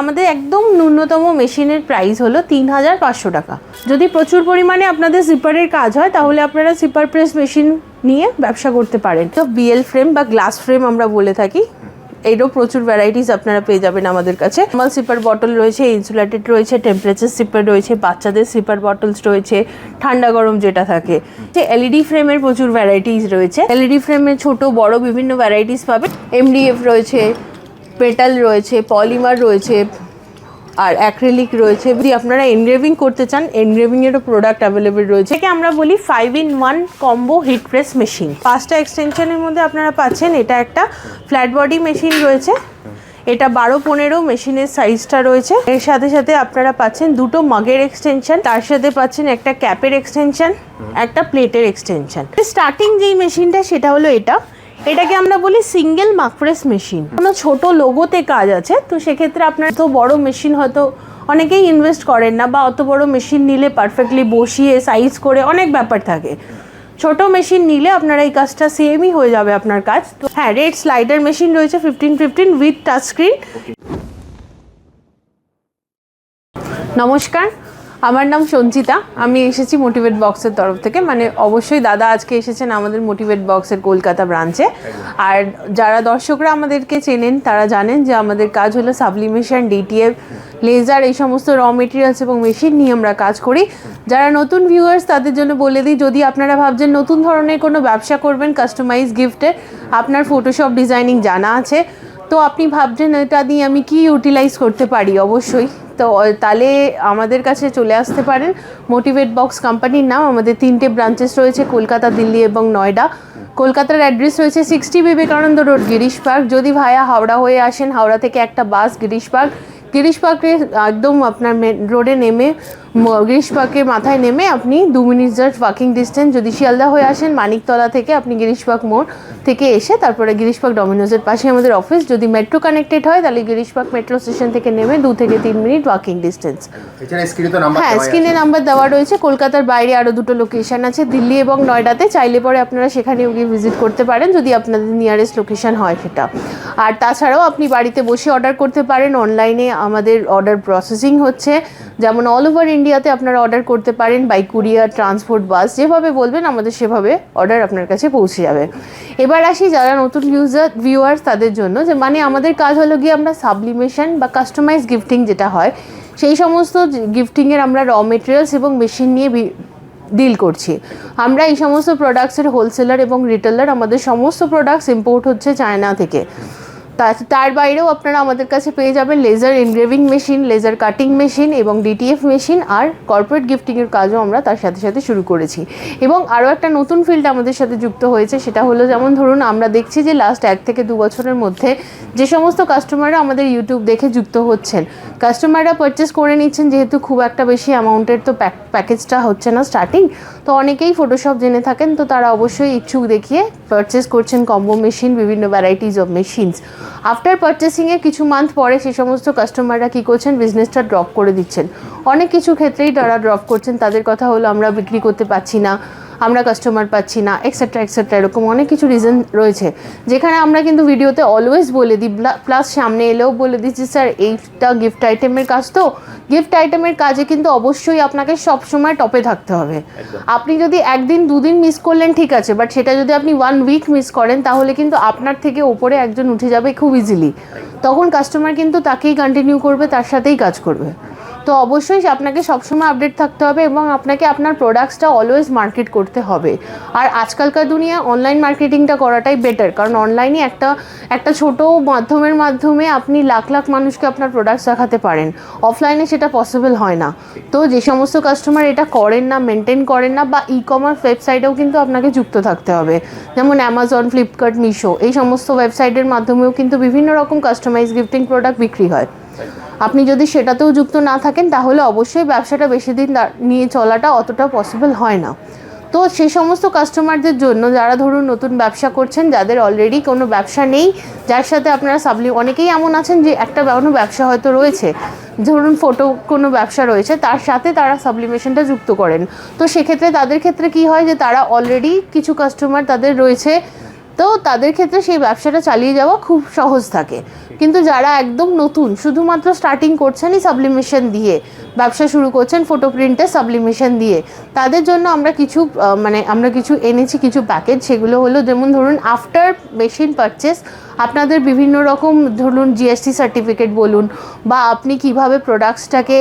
আমাদের একদম ন্যূনতম মেশিনের প্রাইস হলো তিন হাজার পাঁচশো টাকা। যদি প্রচুর পরিমাণে আপনাদের সিপারের কাজ হয়, তাহলে আপনারা সিপার প্রেস মেশিন নিয়ে ব্যবসা করতে পারেন। তো বিএল ফ্রেম বা গ্লাস ফ্রেম আমরা বলে থাকি। এরও প্রচুর ভ্যারাইটিস আপনারা পেয়ে যাবেন আমাদের কাছে। নর্মাল সিপার বটল রয়েছে ইনসুলেটেড রয়েছে টেম্পারেচার সিপার রয়েছে, বাচ্চাদের সিপার বটলস রয়েছে, ঠান্ডা গরম যেটা থাকে। যে এলইডি ফ্রেমের প্রচুর ভ্যারাইটিস রয়েছে। এলইডি ফ্রেমে ছোট, বড় বিভিন্ন ভ্যারাইটিস পাবেন। এমডিএফ রয়েছে পেটাল রয়েছে, পলিমার রয়েছে, আর অ্যাক্রিলিক রয়েছে। যদি আপনারা এনগ্রেভিং করতে চান এনগ্রেভিংয়েরও প্রোডাক্ট অ্যাভেলেবেল রয়েছে। একে আমরা বলি five in one combo heat press machine পাঁচটা এক্সটেনশনের মধ্যে আপনারা পাচ্ছেন, এটা একটা ফ্ল্যাট বডি মেশিন রয়েছে। এটা বারো পনেরো মেশিনের সাইজটা রয়েছে। এর সাথে সাথে আপনারা পাচ্ছেন দুটো মগের এক্সটেনশন তার সাথে পাচ্ছেন একটা ক্যাপের এক্সটেনশন একটা প্লেটের এক্সটেনশন স্টার্টিং যেই মেশিনটা সেটা হলো এটা। এটাকে আমরা বলি সিঙ্গেল মাকপ্রেস মেশিন কোনো ছোট লোগোতে কাজ আছে তো সেক্ষেত্রে আপনার তো বড় মেশিন হয়তো অনেকেই ইনভেস্ট করেন না বা অত বড় মেশিন নিলে পারফেক্টলি বসিয়ে সাইজ করে অনেক ব্যাপার থাকে। ছোট মেশিন নিলে আপনার এই কাজটা সেমই হয়ে যাবে আপনার কাজ। তো হ্যাঁ রেড স্লাইডার মেশিন রয়েছে fifteen fifteen with touch screen নমস্কার আমার নাম সঞ্চিতা আমি এসেছি মোটিভেট বক্সের তরফ থেকে। মানে অবশ্যই দাদা আজকে এসেছেন আমাদের মোটিভেট বক্সের কলকাতা ব্রাঞ্চে আর যারা দর্শকরা আমাদেরকে চেনেন তারা জানেন যে আমাদের কাজ হলো সাবলিমেশন ডিটিএফ লেজার এই সমস্ত র মেটেরিয়ালস এবং মেশিন নিয়ে আমরা কাজ করি। যারা নতুন ভিউয়ার্স তাদের জন্য বলে দিই যদি আপনারা ভাবছেন নতুন ধরনের কোনো ব্যবসা করবেন কাস্টমাইজ গিফটে আপনার ফটোশপ ডিজাইনিং জানা আছে। তো আপনি ভাবছেন এটা দিয়ে আমি কি ইউটিলাইজ করতে পারি? অবশ্যই। তো তাহলে আমাদের কাছে চলে আসতে পারেন। মোটিভেট বক্স কোম্পানির নাম, আমাদের তিনটে ব্রাঞ্চেস রয়েছে, কলকাতা, দিল্লি এবং নয়ডা। কলকাতার অ্যাড্রেস রয়েছে sixty Vivekananda road Girish park যদি ভায়া হাওড়া হয়ে আসেন, হাওড়া থেকে একটা বাস গিরিশ পার্ক গিরিশ পার্কে একদম আপনার মেন রোডে নেমে গিরিশ মাথায় নেমে আপনি দু মিনিট জাস্ট ওয়াকিং ডিস্টেন্স যদি শিয়ালদা হয়ে আসেন মানিকতলা থেকে আপনি গিরিশ পার্ক মোড় থেকে এসে তারপরে গিরিশ পার্ক ডমিনোজের পাশে আমাদের অফিস যদি মেট্রো কানেক্টেড হয় তাহলে গিরিশ পার্ক মেট্রো স্টেশন থেকে নেমে দু থেকে তিন মিনিট ওয়াকিং ডিস্টেন্স হ্যাঁ স্ক্রিনে নাম্বার দেওয়া রয়েছে। কলকাতার বাইরে আরও দুটো লোকেশন আছে দিল্লি এবং নয়ডাতে। চাইলে পরে আপনারা সেখানেও গিয়ে ভিজিট করতে পারেন যদি আপনাদের নিয়ারেস্ট লোকেশন হয় সেটা। আর তাছাড়াও আপনি বাড়িতে বসে অর্ডার করতে পারেন। অনলাইনে আমাদের অর্ডার প্রসেসিং হচ্ছে। যেমন অল ওভার ইন্ডিয়াতে আপনারা অর্ডার করতে পারেন বাই কুরিয়ার ট্রান্সপোর্ট বাস যেভাবে বলবেন, আমাদের সেভাবে অর্ডার আপনার কাছে পৌঁছে যাবে। এবার আসি যারা নতুন ইউজার ভিউয়ার্স তাদের জন্য। যে মানে আমাদের কাজ হলো গিয়ে আমরা সাবলিমেশন বা কাস্টমাইজ গিফটিং যেটা হয়, সেই সমস্ত গিফটিংয়ের আমরা র মেটেরিয়ালস এবং মেশিন নিয়ে ডিল করছি। আমরা এই সমস্ত প্রোডাক্টসের হোলসেলার এবং রিটেলার আমাদের সমস্ত প্রোডাক্টস ইম্পোর্ট হচ্ছে চায়না থেকে। তার বাইরেও আপনারা আমাদের কাছে পেয়ে যাবেন laser engraving machine laser cutting machine এবং ডিটিএফ মেশিন আর কর্পোরেট গিফটিংয়ের কাজও আমরা তার সাথে সাথে শুরু করেছি। এবং আরও একটা নতুন ফিল্ড আমাদের সাথে যুক্ত হয়েছে, সেটা হলো যেমন ধরুন আমরা দেখছি যে লাস্ট এক থেকে দু বছরের মধ্যে যে সমস্ত কাস্টমাররা আমাদের ইউটিউব দেখে যুক্ত হচ্ছেন কাস্টমাররা পারচেস করে নিচ্ছেন যেহেতু খুব একটা বেশি অ্যামাউন্টের তো প্যাকেজটা হচ্ছে না স্টার্টিং তো অনেকেই ফটোশপ জেনে থাকেন, তো তারা অবশ্যই ইচ্ছুক দেখিয়ে পারচেস করছেন কম্বো মেশিন বিভিন্ন ভ্যারাইটিস অফ মেশিনস আফটার পারচেসিংয়ে কিছু মান্থ পরে সেই সমস্ত কাস্টমাররা কী করছেন? বিজনেসটা ড্রপ করে দিচ্ছেন। অনেক কিছু ক্ষেত্রেই তারা ড্রপ করছেন। তাদের কথা হলো, আমরা বিক্রি করতে পারছি না। আমরা কাস্টমার পাচ্ছি না এক্সেট্রা এক্সেট্রা এরকম অনেক কিছু রিজন রয়েছে। যেখানে আমরা কিন্তু ভিডিওতে অলওয়েজ বলে দিই প্লাস সামনে এলেও বলে দিচ্ছি স্যার এইটা গিফট আইটেমের কাজ তো। গিফট আইটেমের কাজে কিন্তু অবশ্যই আপনাকে সবসময় টপে থাকতে হবে। আপনি যদি একদিন দুদিন মিস করলেন ঠিক আছে বাট সেটা যদি আপনি ওয়ান উইক মিস করেন তাহলে কিন্তু আপনার থেকে ওপরে একজন উঠে যাবে খুব ইজিলি তখন কাস্টমার কিন্তু তাকেই কন্টিনিউ করবে তার সাথেই কাজ করবে। তো অবশ্যই আপনাকে সবসময় আপডেট থাকতে হবে এবং আপনাকে আপনার প্রোডাক্টসটা অলওয়েজ মার্কেট করতে হবে। আর আজকালকার দুনিয়া অনলাইন মার্কেটিংটা করাটাই বেটার কারণ অনলাইনে একটা একটা ছোট মাধ্যমের মাধ্যমে আপনি লাখ লাখ মানুষকে আপনার প্রোডাক্টস দেখাতে পারেন। অফলাইনে সেটা পসিবল হয় না। তো যে সমস্ত কাস্টমার এটা করেন না মেনটেন করেন না বা ই কমার্স ওয়েবসাইটেও কিন্তু আপনাকে যুক্ত থাকতে হবে। যেমন অ্যামাজন ফ্লিপকার্ট মিশো এই সমস্ত ওয়েবসাইটের মাধ্যমেও কিন্তু বিভিন্ন রকম কাস্টমাইজ গিফটিং প্রোডাক্ট বিক্রি হয়। আপনি যদি সেটাতেও যুক্ত না থাকেন, তাহলে অবশ্যই ব্যবসাটা বেশি দিন নিয়ে চলাটা অতটা পসিবল হয় না। তো সেই সমস্ত কাস্টমারদের জন্য যারা ধরুন নতুন ব্যবসা করছেন, যাদের অলরেডি কোনো ব্যবসা নেই, যার সাথে আপনারা সাবলি অনেকেই এমন আছেন যে একটা কোনো ব্যবসা হয়তো রয়েছে। ধরুন ফটো কোনো ব্যবসা রয়েছে, তার সাথে তারা সাবলিমেশনটা যুক্ত করেন। তো সেক্ষেত্রে তাদের ক্ষেত্রে কি হয় যে, তারা অলরেডি কিছু কাস্টমার তাদের রয়েছে তো তাদের ক্ষেত্রে সেই ব্যবসাটা চালিয়ে যাওয়া খুব সহজ থাকে। কিন্তু যারা একদম নতুন, শুধুমাত্র স্টার্টিং করছেনই সাবলিমেশন দিয়ে ব্যবসা শুরু করছেন ফটো প্রিন্টের সাবলিমেশন দিয়ে। তাদের জন্য আমরা কিছু মানে আমরা কিছু এনেছি কিছু প্যাকেজ সেগুলো হলো যেমন ধরুন আফটার মেশিন পারচেস আপনাদের বিভিন্ন রকম ধরুন জিএসটি সার্টিফিকেট বলুন বা আপনি কীভাবে প্রোডাক্টসটাকে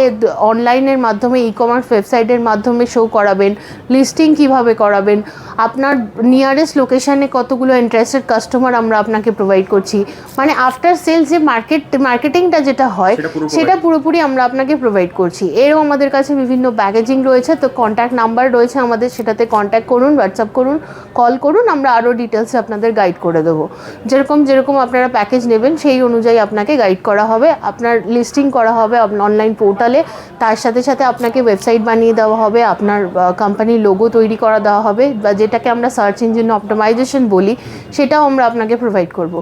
অনলাইনের মাধ্যমে ই কমার্স ওয়েবসাইটের মাধ্যমে শো করাবেন লিস্টিং কীভাবে করাবেন আপনার নিয়ারেস্ট লোকেশানে কতগুলো ইন্টারেস্টেড কাস্টমার আমরা আপনাকে প্রোভাইড করছি। মানে আফটার সেলস যে মার্কেট মার্কেটিংটা যেটা হয় সেটা পুরোপুরি। আমরা আপনাকে প্রোভাইড করছি। এরও আমাদের কাছে বিভিন্ন প্যাকেজিং রয়েছে, তো কন্ট্যাক্ট নাম্বার রয়েছে আমাদের, সেটাতে কন্ট্যাক্ট করুন হোয়াটসঅ্যাপ করুন কল করুন, আমরা আরও ডিটেলসে আপনাদের গাইড করে দেবো। যেরকম যেরকম আপনারা প্যাকেজ নেবেন, সেই অনুযায়ী আপনাকে গাইড করা হবে। আপনার লিস্টিং করা হবে অনলাইন পোর্টালে তার সাথে সাথে আপনাকে ওয়েবসাইট বানিয়ে দেওয়া হবে, আপনার কোম্পানির লোগো তৈরি করা দেওয়া হবে, বা যেটাকে আমরা সার্চ ইঞ্জিন অপটোমাইজেশন বলি, সেটাও আমরা আপনাকে প্রোভাইড করব।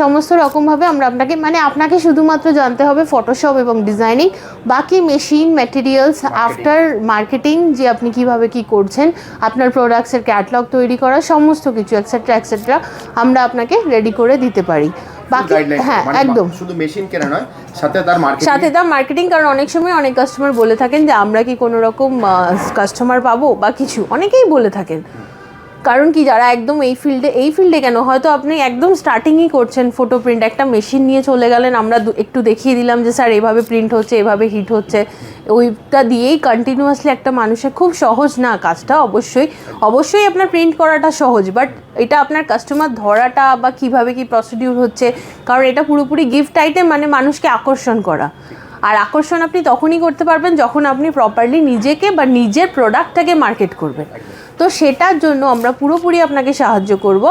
সমস্ত রকমভাবে আমরা আপনাকে মানে আপনাকে শুধুমাত্র জানতে হবে ফটোশপ এবং ডিজাইনিং বাকি মেশিন ম্যাটেরিয়ালস আফটার মার্কেটিং যে আপনি কীভাবে কি করছেন আপনার প্রোডাক্টসের ক্যাটলগ তৈরি করা সমস্ত কিছু এক্সেট্রা এক্সেট্রা আমরা আপনাকে রেডি করে দিতে পারি। বাকি হ্যাঁ মানে একদম। শুধু মেশিন কেনা নয় সাথে তার মার্কেটিং সাথে তার মার্কেটিং কারণ অনেক সময় অনেক কাস্টমার বলে থাকেন যে আমরা কি কোনো রকম কাস্টমার পাবো? বা কিছু। অনেকেই বলে থাকেন। কারণ কি, যারা একদম এই ফিল্ডে এই ফিল্ডে কেন? হয়তো আপনি একদম স্টার্টিংই করছেন ফটো প্রিন্ট একটা মেশিন নিয়ে চলে গেলেন, আমরা একটু দেখিয়ে দিলাম যে, স্যার, এভাবে প্রিন্ট হচ্ছে, এভাবে হিট হচ্ছে। ওইটা দিয়েই কন্টিনিউয়াসলি একটা মানুষের খুব সহজ না কাজটা, অবশ্যই অবশ্যই আপনার প্রিন্ট করাটা সহজ। বাট এটা আপনার কাস্টমার ধরাটা বা কীভাবে কি প্রসিডিউর হচ্ছে, কারণ এটা পুরোপুরি গিফট আইটেম মানে মানুষকে আকর্ষণ করা। আর আকর্ষণ আপনি তখনই করতে পারবেন যখন আপনি প্রপারলি নিজেকে বা নিজের প্রোডাক্টটাকে মার্কেট করবেন। তো সেটার জন্য আমরা পুরোপুরি আপনাকে সাহায্য করব।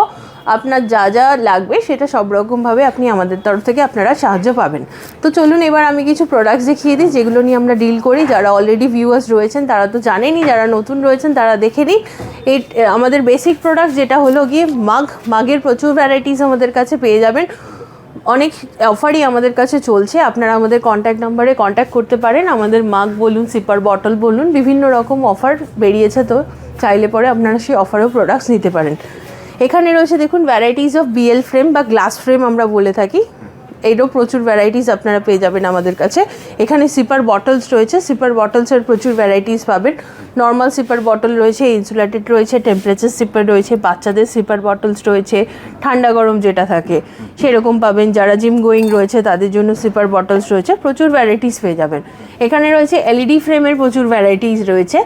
আপনার যা যা লাগবে সেটা সব রকমভাবে আপনি আমাদের তরফ থেকে আপনারা সাহায্য পাবেন। তো চলুন এবার আমি কিছু প্রোডাক্টস দেখিয়ে দিই, যেগুলো নিয়ে আমরা ডিল করি। যারা অলরেডি ভিউয়ার্স রয়েছেন, তারা তো জানেনই, যারা নতুন রয়েছেন, তারা দেখে নিন এই আমাদের বেসিক প্রোডাক্ট যেটা হলো গিয়ে মাগ মাগের প্রচুর ভ্যারাইটিস আমাদের কাছে পেয়ে যাবেন। অনেক অফারই আমাদের কাছে চলছে। আপনারা আমাদের কন্ট্যাক্ট নাম্বারে কন্ট্যাক্ট করতে পারেন। আমাদের মাগ বলুন সিপার বটল বলুন, বিভিন্ন রকম অফার বেরিয়েছে তো। চাইলে পরে আপনারা সেই অফারও প্রোডাক্টস নিতে পারেন। এখানে রয়েছে দেখুন ভ্যারাইটিস অফ বিএল ফ্রেম বা গ্লাস ফ্রেম আমরা বলে থাকি। এরও প্রচুর ভ্যারাইটিস আপনারা পেয়ে যাবেন আমাদের কাছে। এখানে সিপার বটলস রয়েছে। সিপার বটলসের প্রচুর ভ্যারাইটিস পাবেন। নর্মাল সিপার বটল রয়েছে ইনসুলেটেড রয়েছে টেম্পারেচার সিপার রয়েছে, বাচ্চাদের সিপার বটলস রয়েছে, ঠান্ডা গরম যেটা থাকে। সেরকম পাবেন। যারা জিম গোয়িং রয়েছে, তাদের জন্য সিপার বটলস রয়েছে। প্রচুর ভ্যারাইটিস পেয়ে যাবেন। এখানে রয়েছে এলইডি ফ্রেমের প্রচুর ভ্যারাইটিস রয়েছে।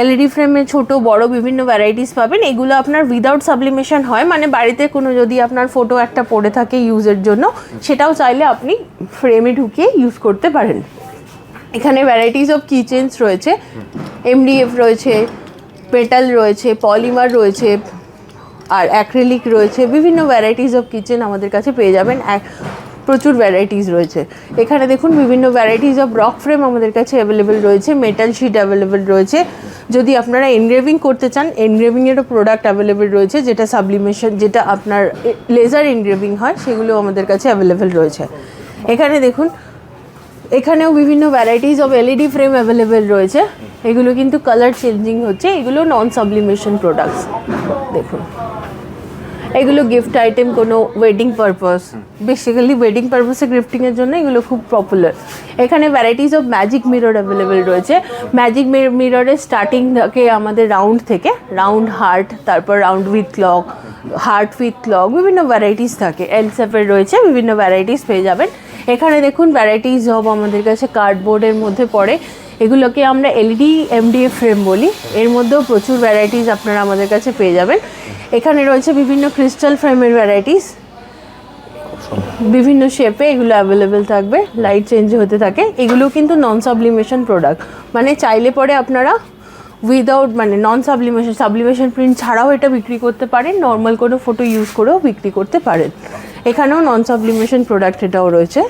এলইডি ফ্রেমে ছোট, বড় বিভিন্ন ভ্যারাইটিস পাবেন। এগুলো আপনার উইদাউট সাবলিমেশন হয় মানে বাড়িতে কোনো যদি আপনার ফটো একটা পড়ে থাকে ইউজের জন্য, সেটাও চাইলে আপনি ফ্রেমে ঢুকিয়ে ইউজ করতে পারেন। এখানে ভ্যারাইটিস অফ কিচেন্স রয়েছে। এমডিএফ রয়েছে, পেটাল রয়েছে পলিমার রয়েছে, আর অ্যাক্রিলিক রয়েছে। বিভিন্ন ভ্যারাইটিস অফ কিচেন আমাদের কাছে পেয়ে যাবেন। প্রচুর ভ্যারাইটিস রয়েছে। এখানে দেখুন বিভিন্ন ভ্যারাইটিস অফ রক ফ্রেম আমাদের কাছে অ্যাভেলেবেল রয়েছে মেটাল শিট অ্যাভেলেবেল রয়েছে। যদি আপনারা এনগ্রেভিং করতে চান এনগ্রেভিংয়েরও প্রোডাক্ট অ্যাভেলেবেল রয়েছে, যেটা সাবলিমেশন যেটা আপনার লেজার এনগ্রেভিং হয় সেগুলো আমাদের কাছে অ্যাভেলেবেল রয়েছে। এখানে দেখুন, এখানেও বিভিন্ন varieties of LED frame available রয়েছে। এগুলো কিন্তু কালার চেঞ্জিং হচ্ছে, এগুলো নন সাবলিমেশন প্রোডাক্টস দেখুন। এগুলো গিফট আইটেম কোনো ওয়েডিং পারপাস বেসিক্যালি ওয়েডিং পারপাসে গিফটিংয়ের জন্য এগুলো খুব পপুলার এখানে varieties of magic mirror available রয়েছে। ম্যাজিক মিররের স্টার্টিং থাকে আমাদের রাউন্ড থেকে রাউন্ড হার্ট তারপর round with clock heart with clock বিভিন্ন ভ্যারাইটিস থাকে। এলসেপের রয়েছে বিভিন্ন ভ্যারাইটিস পেয়ে যাবেন। এখানে দেখুন ভ্যারাইটিস অফ আমাদের কাছে কার্ডবোর্ডের মধ্যে পড়ে। এগুলোকে আমরা এলইডি এমডিএ ফ্রেম বলি। এর মধ্যেও প্রচুর ভ্যারাইটিস আপনারা আমাদের কাছে পেয়ে যাবেন। এখানে রয়েছে বিভিন্ন ক্রিস্টাল ফ্রেমের ভ্যারাইটিস বিভিন্ন শেপে এগুলো অ্যাভেলেবেল থাকবে লাইট চেঞ্জ হতে থাকে। এগুলো কিন্তু নন সাবলিমেশন প্রোডাক্ট মানে চাইলে পরে আপনারা উইদাউট মানে নন সাবলিমেশন সাবলিমেশন প্রিন্ট ছাড়াও এটা বিক্রি করতে পারেন। নর্মাল কোনো ফটো ইউজ করেও বিক্রি করতে পারেন। এখানেও নন সাবলিমেশন প্রোডাক্ট এটাও রয়েছে।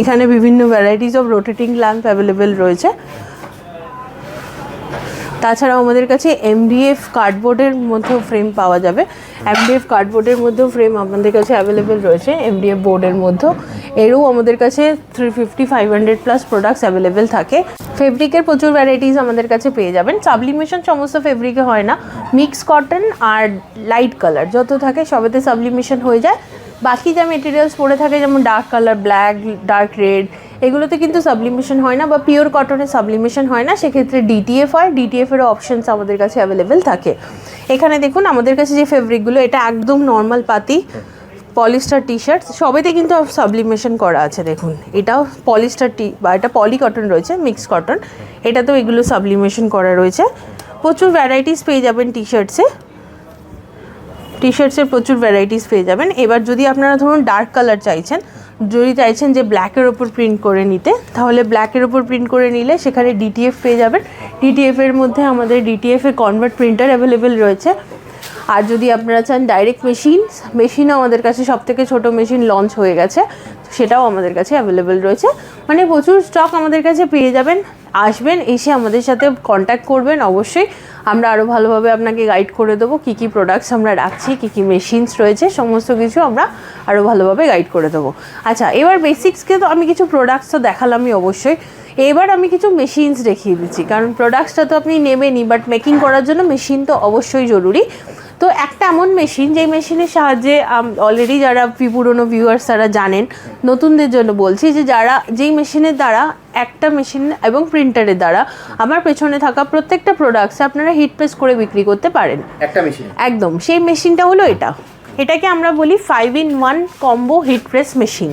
এখানে বিভিন্ন varieties of rotating lamp available রয়েছে। তাছাড়াও আমাদের কাছে এমডিএফ কার্ডবোর্ডের মধ্যেও ফ্রেম পাওয়া যাবে। এমডিএফ কার্ডবোর্ডের মধ্যেও ফ্রেম আমাদের কাছে অ্যাভেলেবেল রয়েছে এমডিএফ বোর্ডের মধ্যেও। এরও আমাদের কাছে three fifty five hundred plus products available থাকে। ফেব্রিকের প্রচুর ভ্যারাইটিস আমাদের কাছে পেয়ে যাবেন। সাবলিমেশন সমস্ত ফেব্রিকে হয় না। মিক্স কটন আর লাইট কালার যত থাকে সবেতে সাবলিমেশন হয়ে যায়। বাকি যা মেটেরিয়ালস পড়ে থাকে, যেমন dark colour black dark red এগুলোতে কিন্তু সাবলিমেশন হয় না বা পিওর কটনে সাবলিমেশন হয় না, সেক্ষেত্রে ডিটিএফ হয়। ডিটিএফ এরও অপশনস আমাদের কাছে অ্যাভেলেবেল থাকে। এখানে দেখুন, আমাদের কাছে যে ফেব্রিকগুলো এটা একদম নর্মাল পাতি পলিস্টার টি শার্ট সবেতে কিন্তু সাবলিমেশন করা আছে, দেখুন। এটাও পলিস্টার টি বা এটা পলি কটন রয়েছে মিক্স কটন এটাতেও এগুলো সাবলিমেশন করা রয়েছে। প্রচুর ভ্যারাইটিস পেয়ে যাবেন টি শার্টসে টি শার্টসের প্রচুর ভ্যারাইটিস পেয়ে যাবেন। এবার যদি আপনারা ধরুন ডার্ক কালার চাইছেন যদি চাইছেন যে ব্ল্যাকের ওপর প্রিন্ট করে নিতে, তাহলে ব্ল্যাকের ওপর প্রিন্ট করে নিলে সেখানে ডিটিএফ পেয়ে যাবেন। ডিটিএফের মধ্যে আমাদের ডিটিএফে কনভার্ট প্রিন্টার অ্যাভেলেবেল রয়েছে। আর যদি আপনারা চান ডাইরেক্ট মেশিন মেশিনও আমাদের কাছে সব থেকে ছোটো মেশিন লঞ্চ হয়ে গেছে সেটাও আমাদের কাছে অ্যাভেলেবেল রয়েছে। মানে প্রচুর স্টক আমাদের কাছে পেয়ে যাবেন, আসবেন, এসে আমাদের সাথে কন্ট্যাক্ট করবেন অবশ্যই। আমরা আরও ভালোভাবে আপনাকে গাইড করে দেবো কী কী প্রোডাক্টস আমরা রাখছি, কী কী মেশিনস রয়েছে, সমস্ত কিছু আমরা আরও ভালোভাবে গাইড করে দেবো। আচ্ছা এবার বেসিক্সকে তো আমি কিছু প্রোডাক্টস তো দেখালামই অবশ্যই। এবার আমি কিছু মেশিনস দেখিয়ে দিচ্ছি, কারণ প্রোডাক্টসটা তো আপনি নেবেনই বাট মেকিং করার জন্য মেশিন তো অবশ্যই জরুরি। তো একটা এমন মেশিন যেই মেশিনের সাহায্যে অলরেডি যারা পুরনো ভিউয়ার্স তারা জানেন নতুনদের জন্য বলছি যে যারা যেই মেশিনের দ্বারা একটা মেশিন এবং প্রিন্টারের দ্বারা আমার পেছনে থাকা প্রত্যেকটা প্রোডাক্টস আপনারা হিট প্রেস করে বিক্রি করতে পারেন। একটা মেশিন একদম। সেই মেশিনটা হলো এটা। এটাকে আমরা বলি five in one combo heat press machine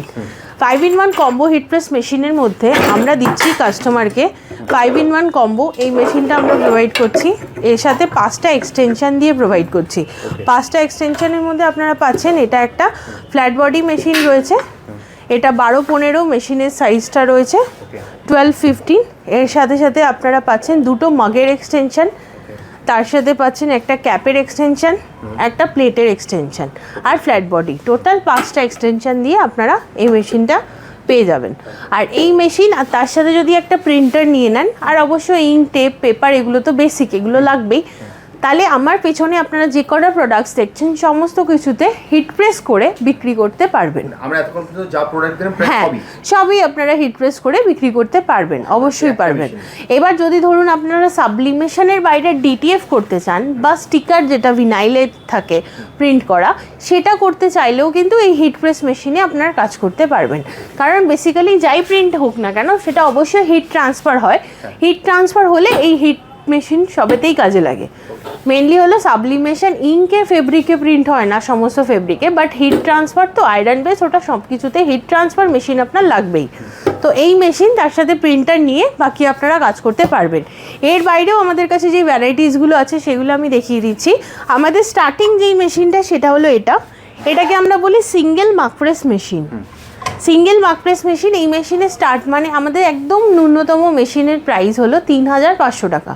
five in one combo heat press মেশিনের মধ্যে আমরা দিচ্ছি কাস্টমারকে ফাইভ ইন ওয়ান কম্বো এই মেশিনটা আমরা প্রোভাইড করছি। এর সাথে পাঁচটা এক্সটেনশন দিয়ে প্রোভাইড করছি। পাঁচটা এক্সটেনশানের মধ্যে আপনারা পাচ্ছেন এটা একটা ফ্ল্যাট বডি মেশিন রয়েছে। এটা বারো পনেরো মেশিনের সাইজটা রয়েছে। টুয়েলভ ফিফটিন এর সাথে সাথে আপনারা পাচ্ছেন দুটো মগের এক্সটেনশন তার সাথে পাচ্ছেন একটা ক্যাপের এক্সটেনশন একটা প্লেটের এক্সটেনশন আর ফ্ল্যাট বডি টোটাল পাঁচটা এক্সটেনশন দিয়ে আপনারা এই মেশিনটা পেয়ে যাবেন। আর এই মেশিন আর তার সাথে যদি একটা প্রিন্টার নিয়ে নেন, আর অবশ্যই ইঙ্ক টেপ পেপার এগুলো তো বেসিক এগুলো লাগবেই। তাহলে আমার পেছনে আপনারা যে কটা প্রোডাক্টস দেখছেন সমস্ত কিছুতে হিট প্রেস করে বিক্রি করতে পারবেন। আমরা এতক্ষণ পর্যন্ত যা প্রোডাক্ট দিলাম হ্যাঁ সবই। সবই আপনারা হিট প্রেস করে বিক্রি করতে পারবেন অবশ্যই পারবেন। এবার যদি ধরুন আপনারা সাবলিমেশনের বাইরে ডিটিএফ করতে চান বা স্টিকার যেটা ভিনাইলে থাকে প্রিন্ট করা সেটা করতে চাইলেও কিন্তু এই হিট প্রেস মেশিনে আপনারা কাজ করতে পারবেন। কারণ বেসিক্যালি যাই প্রিন্ট হোক না কেন সেটা অবশ্যই হিট ট্রান্সফার হয়। হিট ট্রান্সফার হলে এই হিট মেশিন সবেতেই কাজে লাগে। মেনলি হলো সাবলিমেশন ইঙ্কে ফেব্রিকে প্রিন্ট হয় না সমস্ত ফেব্রিকে বাট হিট ট্রান্সফার তো আয়রন বেস ওটা সব কিছুতে হিট ট্রান্সফার মেশিন আপনার লাগবেই। তো এই মেশিন তার সাথে প্রিন্টার নিয়ে বাকি আপনারা কাজ করতে পারবেন। এর বাইরেও আমাদের কাছে যে ভ্যারাইটিসগুলো আছে, সেগুলো আমি দেখিয়ে দিচ্ছি। আমাদের স্টার্টিং যেই মেশিনটা সেটা হলো এটা। এটাকে আমরা বলি single mug press machine single mug press machine এই মেশিনের স্টার্ট মানে আমাদের একদম ন্যূনতম মেশিনের প্রাইস হলো তিন হাজার পাঁচশো টাকা।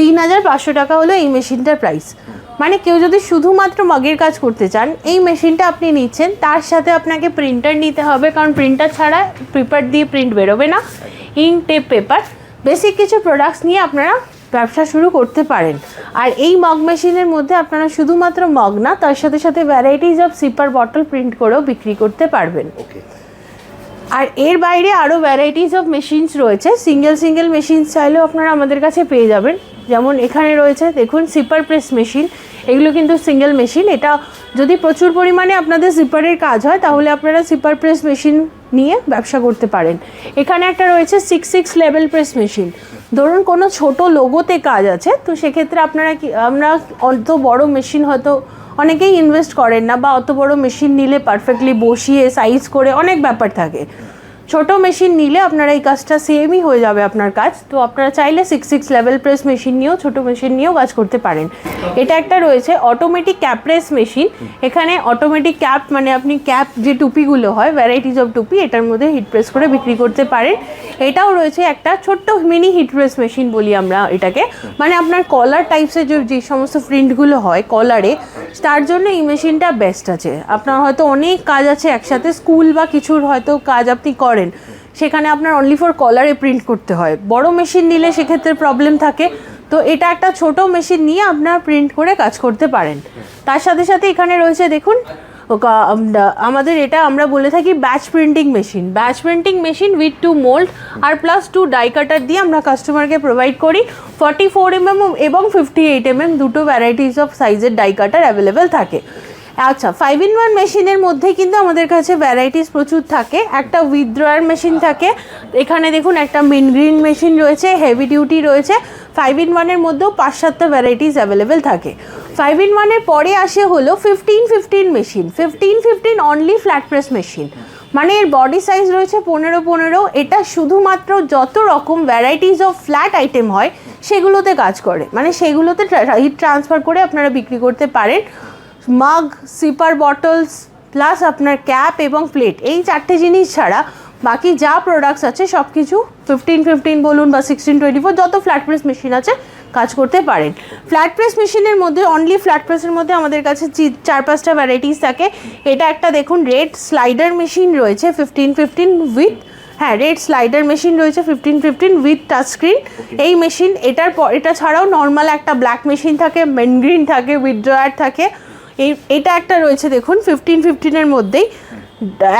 তিন হাজার পাঁচশো টাকা হলো এই মেশিনটার প্রাইস মানে কেউ যদি শুধুমাত্র মগের কাজ করতে চান এই মেশিনটা আপনি নিচ্ছেন তার সাথে আপনাকে প্রিন্টার নিতে হবে কারণ প্রিন্টার ছাড়া পেপার দিয়ে প্রিন্ট বেরোবে না। ইঙ্ক টেপ পেপার বেসিক কিছু প্রোডাক্টস নিয়ে আপনারা ব্যবসা শুরু করতে পারেন। আর এই মগ মেশিনের মধ্যে আপনারা শুধুমাত্র মগ না তার সাথে সাথে varieties of sipper bottle print করেও বিক্রি করতে পারবেন। আর এর বাইরে আরও ভ্যারাইটিস অফ মেশিনস রয়েছে। সিঙ্গেল সিঙ্গেল মেশিনস চাইলেও আপনারা আমাদের কাছে পেয়ে যাবেন। যেমন এখানে রয়েছে, দেখুন সিপার প্রেস মেশিন এগুলো কিন্তু সিঙ্গেল মেশিন এটা যদি প্রচুর পরিমাণে আপনাদের সিপারের কাজ হয়, তাহলে আপনারা সিপার প্রেস মেশিন নিয়ে ব্যবসা করতে পারেন। এখানে একটা রয়েছে six six level press machine ধরুন, কোনো ছোট লোগোতে কাজ আছে, তো সেক্ষেত্রে আপনারা কি, আমরা অত বড় মেশিন হয়তো অনেকেই ইনভেস্ট করেন না বা অত বড় মেশিন নিলে পারফেক্টলি বসিয়ে সাইজ করে অনেক ব্যাপার থাকে। ছোট মেশিন নিলে আপনারা এই কাজটা সেমই হয়ে যাবে আপনার কাজ। তো আপনারা চাইলে six six level press machine নিয়েও, ছোট মেশিন নিয়েও কাজ করতে পারেন। এটা একটা রয়েছে অটোমেটিক ক্যাপ প্রেস মেশিন এখানে অটোমেটিক ক্যাপ মানে আপনি ক্যাপ যে টুপিগুলো হয় ভ্যারাইটিস অফ টুপি, এটার মধ্যে হিট প্রেস করে বিক্রি করতে পারেন। এটাও রয়েছে একটা ছোট্ট মিনি হিট প্রেস মেশিন বলি আমরা এটাকে। মানে আপনার কলার টাইপসের যে যে সমস্ত প্রিন্টগুলো হয় কলারে তার জন্য এই মেশিনটা বেস্ট আছে। আপনার হয়তো অনেক কাজ আছে একসাথে স্কুল বা কিছুর হয়তো কাজ আপনি করেন। সেখানে আপনার অনলি ফর কলারে প্রিন্ট করতে হয়। বড় মেশিন নিলে সেক্ষেত্রে প্রবলেম থাকে। তো এটা একটা ছোট মেশিন নিয়ে আপনার প্রিন্ট করে কাজ করতে পারেন। তার সাথে সাথে এখানে রয়েছে, দেখুন আমাদের এটা আমরা বলে থাকি batch printing machine batch printing machine with two mould R plus two die cutter দিয়ে আমরা কাস্টমারকে প্রোভাইড করি। ফর্টি ফোর এমএম এবং ফিফটি এইট এমএম দুটো ভ্যারাইটিস অফ সাইজের ডাই কাটার অ্যাভেলেবেল থাকে। আচ্ছা ফাইভ ইন ওয়ান মেশিনের মধ্যে কিন্তু আমাদের কাছে ভ্যারাইটিস প্রচুর থাকে। একটা উইথড্রয়ার মেশিন থাকে। এখানে দেখুন একটা মিন গ্রিন মেশিন রয়েছে হেভি ডিউটি রয়েছে। ফাইভ ইন ওয়ানের মধ্যেও পাঁচ সাতটা ভ্যারাইটিস অ্যাভেলেবেল থাকে। ফাইভ ইন ওয়ানের পরে আসে হলো fifteen fifteen machine fifteen fifteen only flat press machine মানে এর বডি সাইজ রয়েছে পনেরো পনেরো। এটা শুধুমাত্র যত রকম ভ্যারাইটিস অফ ফ্ল্যাট আইটেম হয়, সেগুলোতে কাজ করে। মানে সেগুলোতে হিট ট্রান্সফার করে আপনারা বিক্রি করতে পারেন। মাগ সিপার বটলস প্লাস আপনার ক্যাপ এবং প্লেট এই চারটে জিনিস ছাড়া বাকি যা প্রোডাক্টস আছে সব কিছু ফিফটিন ফিফটিন বলুন বা সিক্সটিন টোয়েন্টি ফোর যত ফ্ল্যাট প্রেস মেশিন আছে কাজ করতে পারেন। ফ্ল্যাট প্রেস মেশিনের মধ্যে অনলি ফ্ল্যাট প্রেসের মধ্যে আমাদের কাছে চি- চার পাঁচটা ভ্যারাইটিস থাকে। এটা একটা দেখুন রেড স্লাইডার মেশিন রয়েছে ফিফটিন ফিফটিন উইথ হ্যাঁ রেড স্লাইডার মেশিন রয়েছে fifteen fifteen with touch screen এই মেশিন এটার পর এটা ছাড়াও নর্মাল একটা ব্ল্যাক মেশিন থাকে মেন গ্রিন থাকে উইথ ড্রয়ার থাকে। এই, এটা একটা রয়েছে দেখুন ফিফটিন ফিফটিনের মধ্যেই।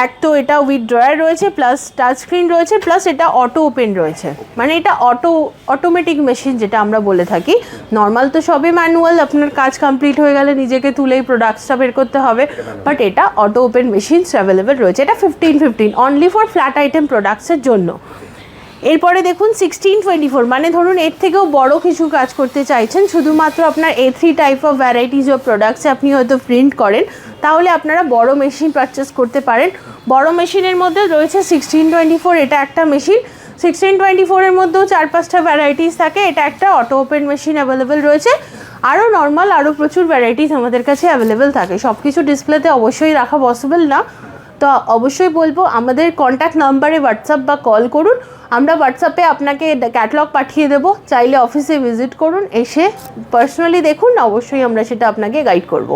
এক তো এটা উইথ ড্রয়ার রয়েছে প্লাস টাচ স্ক্রিন রয়েছে প্লাস এটা অটো ওপেন রয়েছে। মানে এটা অটো অটোমেটিক মেশিন যেটা আমরা বলে থাকি। নর্মাল তো সবই ম্যানুয়াল আপনার কাজ কমপ্লিট হয়ে গেলে নিজেকে তুলেই প্রোডাক্টসটা বের করতে হবে। বাট এটা অটো ওপেন মেশিনস অ্যাভেলেবেল রয়েছে। এটা fifteen fifteen only for flat item প্রোডাক্টসের জন্য। এরপরে দেখুন সিক্সটিন টোয়েন্টি ফোর মানে ধরুন এর থেকেও বড় কিছু কাজ করতে চাইছেন, শুধুমাত্র আপনার a three type of varieties of প্রোডাক্টসে আপনি হয়তো প্রিন্ট করেন, তাহলে আপনারা বড় মেশিন পারচেস করতে পারেন। বড় মেশিনের মধ্যে রয়েছে সিক্সটিন টোয়েন্টি ফোর এটা একটা মেশিন সিক্সটিন টোয়েন্টি ফোরের মধ্যেও চার পাঁচটা ভ্যারাইটিস থাকে, এটা একটা অটো ওপেন মেশিন অ্যাভেলেবেল রয়েছে। আরও নর্মাল আরও প্রচুর ভ্যারাইটিস আমাদের কাছে অ্যাভেলেবেল থাকে। সব কিছু ডিসপ্লেতে অবশ্যই রাখা পসিবল না। তো অবশ্যই বলব। আমাদের কন্ট্যাক্ট নাম্বারে হোয়াটসঅ্যাপ বা কল করুন। আমরা হোয়াটসঅ্যাপে আপনাকে ক্যাটালগ পাঠিয়ে দেবো। চাইলে অফিসে ভিজিট করুন। এসে পার্সোনালি দেখুন, অবশ্যই আমরা সেটা আপনাকে গাইড করব।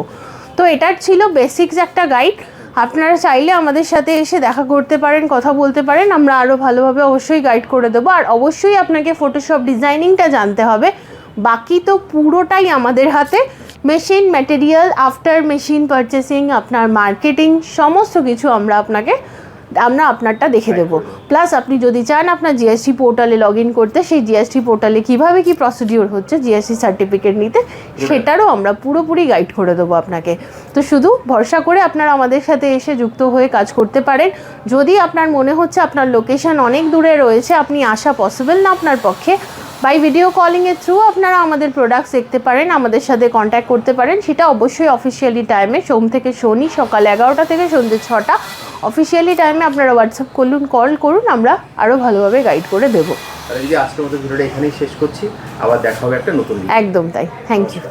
তো এটার ছিল বেসিক্স একটা গাইড আপনারা চাইলে আমাদের সাথে এসে দেখা করতে পারেন, কথা বলতে পারেন। আমরা আরও ভালোভাবে অবশ্যই গাইড করে দেবো। আর অবশ্যই আপনাকে ফটোশপ ডিজাইনিংটা জানতে হবে। বাকি তো পুরোটাই আমাদের হাতে। Machine material after machine purchasing আপনার মার্কেটিং সমস্ত কিছু আমরা আপনাকে আমরা আপনারটা দেখে দেবো। প্লাস আপনি যদি চান আপনার জিএসটি পোর্টালে লগ ইন করতে সেই জিএসটি পোর্টালে কীভাবে কি প্রসিডিওর হচ্ছে জিএসটি সার্টিফিকেট নিতে সেটারও আমরা পুরোপুরি গাইড করে দেবো আপনাকে। তো শুধু ভরসা করে আপনারা আমাদের সাথে এসে যুক্ত হয়ে কাজ করতে পারেন। যদি আপনার মনে হচ্ছে আপনার লোকেশন অনেক দূরে রয়েছে আপনি আসা পসিবল না আপনার পক্ষে বাই ভিডিও কলিংয়ের থ্রু আপনারা আমাদের প্রোডাক্টস দেখতে পারেন আমাদের সাথে কন্ট্যাক্ট করতে পারেন। সেটা অবশ্যই অফিসিয়ালি টাইমে সোম থেকে শনি সকাল এগারোটা থেকে সন্ধ্যে ছটা। অফিসিয়ালি টাইমে আপনারা হোয়াটসঅ্যাপ করুন কল করুন। আমরা আরও ভালোভাবে গাইড করে দেবো। আজকের মতো ভিডিওটা এখানেই শেষ করছি। আবার দেখা হবে একটা নতুন একদম তাই। Thank you